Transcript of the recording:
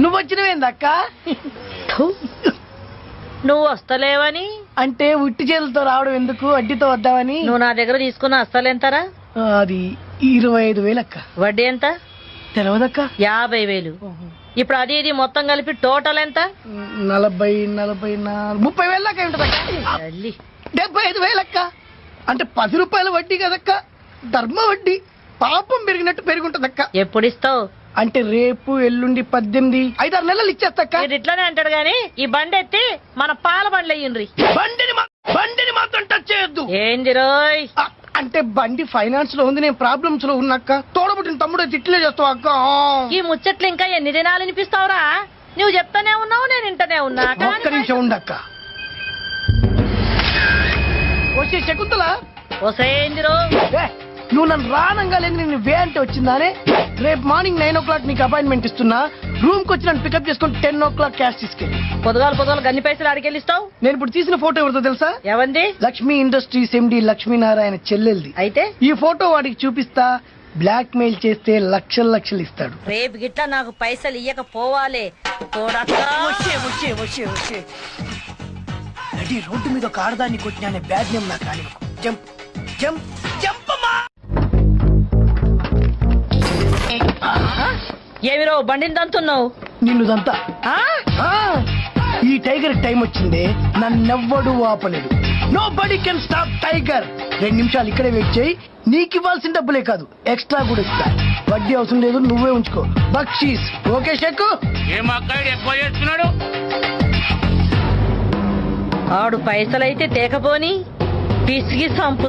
నువ్వు వచ్చినవేందక్క. నువ్వు వస్తలేవని? అంటే ఉట్టి చేతులతో రావడం ఎందుకు? అడ్డితో వద్దామని? నువ్వు నా దగ్గర తీసుకున్న అస్సలెంతరా ఆ, అది ఇరవై ఐదు వేలక్క. వడ్డీ ఎంత? తెలవదక్క. యాభై వేలు. ఇప్పుడు అది ఇది మొత్తం కలిపి టోటల్ ఎంత? నలభై నలభై నాలుగు ముప్పై వేలు దాకా తల్లి. డెబ్బై ఐదు వేలక్క. అంటే పది రూపాయల వడ్డీ కదక్క. ధర్మ వడ్డీ. పాపం పెరిగినట్టు పెరుగుంటదక్క. ఎప్పుడు ఇస్తావు అంటే రేపు ఎల్లుండి పద్దెనిమిది ఐదారు నెలలు ఇచ్చేస్తక్క. మీరు ఇట్లానే అంటాడు గాని ఈ బండి ఎత్తి మన పాల బండ్లు అయ్యిండ్రి బండిని మా- బండిని మాత్రం టచ్ చేయొద్దు. ఏంది రోయ్? ఆ, అంటే బండి ఫైనాన్స్లో ఉంది నేను ప్రాబ్లమ్స్లో ఉన్నక్క. తోడబుట్టిన తమ్ముడు తిట్లే చేస్తావు అక్క ఈ ముచ్చట్లు ఇంకా ఎన్ని దినాలు వినిపిస్తావురా? నువ్వు చెప్తానే ఉన్నావు నేను వింటనే ఉన్నా. ఒక్క నిమిషం ఉండక్క. వచ్చే శకుంతల. ఒసేందిరో ఏ, నువ్వు నన్ను రానంగా లేదు నేను వే అంటే వచ్చిందానే? రేపు మార్నింగ్ నైన్ ఓ క్లాక్ నీకు అపాయింట్మెంట్ ఇస్తున్నా. రూమ్కి వచ్చి నన్ను పికప్ చేసుకుని టెన్ ఓ క్లాక్ క్యాష్ తీసుకెళ్ళి. పొదగాలు పొదగాలు గన్ని పైసలు అడికెళ్ళిస్తావు నేను ఇప్పుడు తీసిన ఫోటో ఎవరితో తెలుసా? ఎవంది లక్ష్మీ ఇండస్ట్రీస్ ఎండి లక్ష్మీనారాయణ చెల్లెల్ది. అయితే? ఈ ఫోటో వాడికి చూపిస్తా బ్లాక్ మెయిల్ చేస్తే లక్షలు లక్షలు ఇస్తాడు. రేపు గిట్లా నాకు పైసలు ఇయ్యకపోవాలి. వచ్చే వచ్చే వచ్చే వచ్చే. నడి రోడ్డు మీద ఒక ఆడదాన్ని కొట్టిన అనే బ్యాడ్ నేమ్ నాకు జంప్ జంప్. ఏమిరో బండిని దంతున్నావు? నిన్నుదంతా ఆ, ఈ టైగర్ టైం వచ్చింది నన్నెవ్వడు ఆపలేడు nobody can stop tiger. రెండు నిమిషాలు ఇక్కడే వెయిట్ చేయి. నీకు ఇవ్వాల్సిన డబ్బులే కాదు ఎక్స్ట్రా కూడా ఇస్తా. వడ్డీ అవసరం లేదు నువ్వే ఉంచుకో. బక్షీస్ ఓకే షెక్కు ఏం అక్కాడు ఎక్కువ చేస్తున్నాడు? ఆడు పైసలైతే తేకపోని పిసిగి సంపు